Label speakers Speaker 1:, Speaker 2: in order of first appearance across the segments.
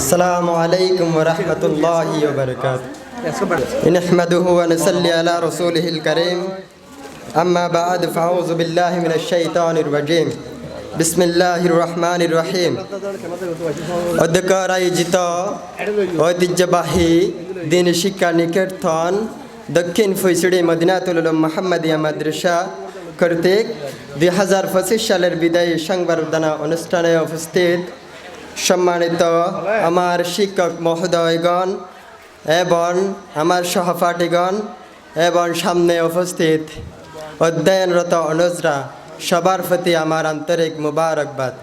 Speaker 1: السلام عليكم ورحمة الله وبركاته نحمده ونصلي على رسوله الكريم أما بعد فأعوذ بالله من الشيطان الرجيم بسم الله الرحمن الرحيم অধ্যক্ষর আয়োজিত ঐতিহ্যবাহী দিন শিক্ষা নিকেতন দক্ষিণ ফুইসুড়ি মদিনাতুল উলুম মোহাম্মদিয়া মাদ্রাসা কর্তৃক দুই হাজার পঁচিশ সালের বিদায়ী সংবর্ধনা অনুষ্ঠানে উপস্থিত সম্মানিত আমার শিক্ষক মহোদয়গণ এবং আমার সহপাঠীগণ এবং সামনে উপস্থিত অধ্যয়নরত অনুজরা, সবার প্রতি আমার আন্তরিক মুবারকবাদ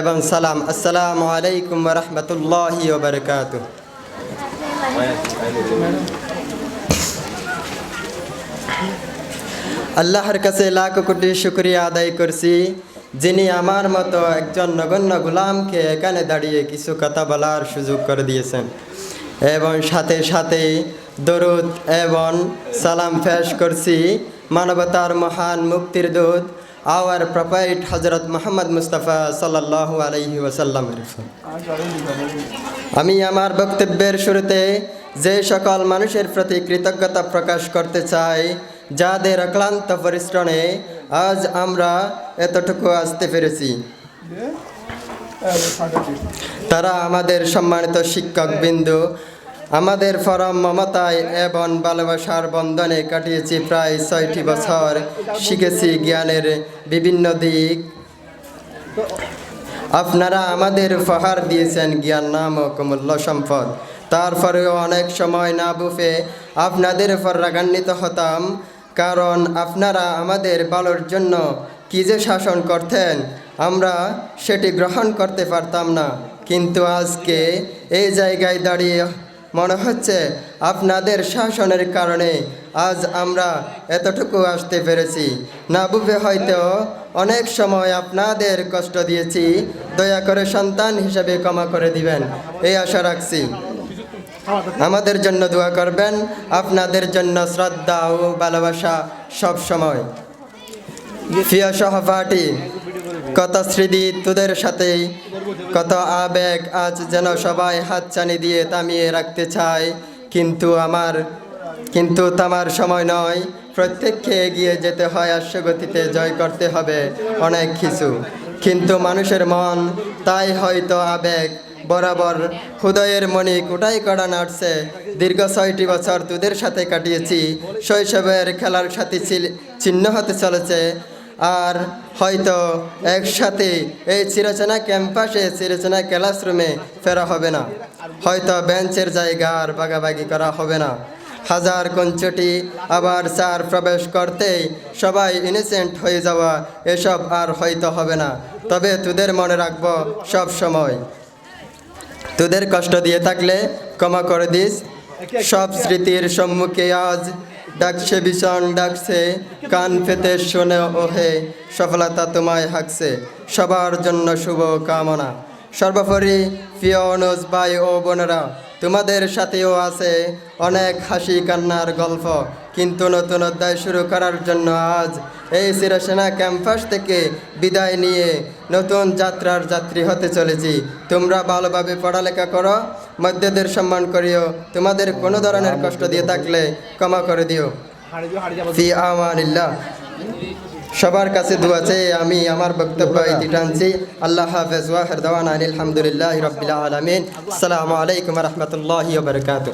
Speaker 1: এবং সালাম। আসসালামু আলাইকুম রহমতুল্লাহি ওবরকাত আল্লাহর কাছে লাখ কোটি শুক্রিয়া আদায় করছি। যিনি আমার মতো একজন নগণ্য গুলামকে এখানে দাঁড়িয়ে কিছু কথা বলার সুযোগ করে দিয়েছেন। এবং সাথে সাথে দরুদ এবং সালাম ফেশ করছি মানবতার মহান মুক্তির দূত, আওয়ার প্রপাইট হজরত মোহাম্মদ মুস্তাফা সাল্লাহ আলহি ওসাল্লামের আমি আমার বক্তব্যের শুরুতে যে সকল মানুষের প্রতি কৃতজ্ঞতা প্রকাশ করতে চাই যাদের অক্লান্ত পরিশ্রমে আজ আমরা এতটুকু আসতে পেরেছি। তারা আমাদের সম্মানিত শিক্ষক বিন্দু, আমাদের ফরম মমতায় এবং ভালোবাসার বন্ধনে কাটিয়েছি প্রায় ছয়টি বছর শিখেছি জ্ঞানের বিভিন্ন দিক। আপনারা আমাদের উপহার দিয়েছেন জ্ঞান নামক মূল্য সম্পদ। তারপরেও অনেক সময় না বুফে আপনাদের উপর রাগান্বিত হতাম। কারণ আপনারা আমাদের ভালোর জন্য কী যে শাসন করতেন, আমরা সেটি গ্রহণ করতে পারতাম না। কিন্তু আজকে এই জায়গায় দাঁড়িয়ে মনে হচ্ছে আপনাদের শাসনের কারণে আজ আমরা এতটুকু আসতে পেরেছি। না বুঝে হয়তো অনেক সময় আপনাদের কষ্ট দিয়েছি, দয়া করে সন্তান হিসেবে ক্ষমা করে দিবেন, এই আশা রাখছি। আমাদের জন্য দোয়া করবেন, আপনাদের জন্য শ্রদ্ধা ও ভালোবাসা সব সময়। প্রিয় সহপাঠী, কত স্মৃতি তোদের সাথে কত আবেগ আজ যেন সবাই হাতছানি দিয়ে থামিয়ে রাখতে চায়। কিন্তু আমার, কিন্তু তামার সময় নয়, প্রত্যেককে এগিয়ে যেতে হয় আশ্বগতিতে জয় করতে হবে অনেক কিছু। কিন্তু মানুষের মন, তাই হয়তো আবেগ বরাবর হৃদয়ের মণি কোটাই করা নাড়ছে। দীর্ঘ ছয়টি বছর তোদের সাথে কাটিয়েছি। শৈশবের খেলার সাথে চিহ্ন হতে চলেছে। আর হয়তো একসাথে এই চিরচেনা ক্যাম্পাসে চিরচেনা ক্লাসরুমে ফেরা হবে না। হয়তো বেঞ্চের জায়গা আর বাগাবাগি করা হবে না। হাজার কঞ্চটি আবার চার প্রবেশ করতেই সবাই ইনোসেন্ট হয়ে যাওয়া এসব আর হয়তো হবে না। তবে তোদের মনে রাখব সব সময়। তোদের কষ্ট দিয়ে থাকলে ক্ষমা করে দিস। সব স্মৃতির সম্মুখে আজ ডাকছে ভীষণ, ডাকছে, কান ফেতে শোনে ওহে, সফলতা তোমায় হাঁকছে। সবার জন্য শুভ কামনা। সর্বোপরি প্রিয় অনুজ ভাই ও বোনেরা তোমাদের সাথেও আছে অনেক হাসি কান্নার গল্প কিন্তু নতুন অধ্যায় শুরু করার জন্য আজ এই শিরসেনা ক্যাম্পাস থেকে বিদায় নিয়ে নতুন যাত্রার যাত্রী হতে চলেছি। তোমরা ভালোভাবে পড়ালেখা করো মধ্যদের সম্মান করিও তোমাদের কোনো ধরনের কষ্ট দিয়ে থাকলে ক্ষমা করে দিও। ফি আমানিল্লাহ। সবার কাছে দোয়া চাই আমি আমার বক্তব্য ইতি টানছি। আল্লাহ হাফেজ ওয়াহর দাওয়ান আলহামদুলিল্লাহ রবিল আলমিন। আসসালামু আলাইকুম রহমতুল্লাহ বারকাত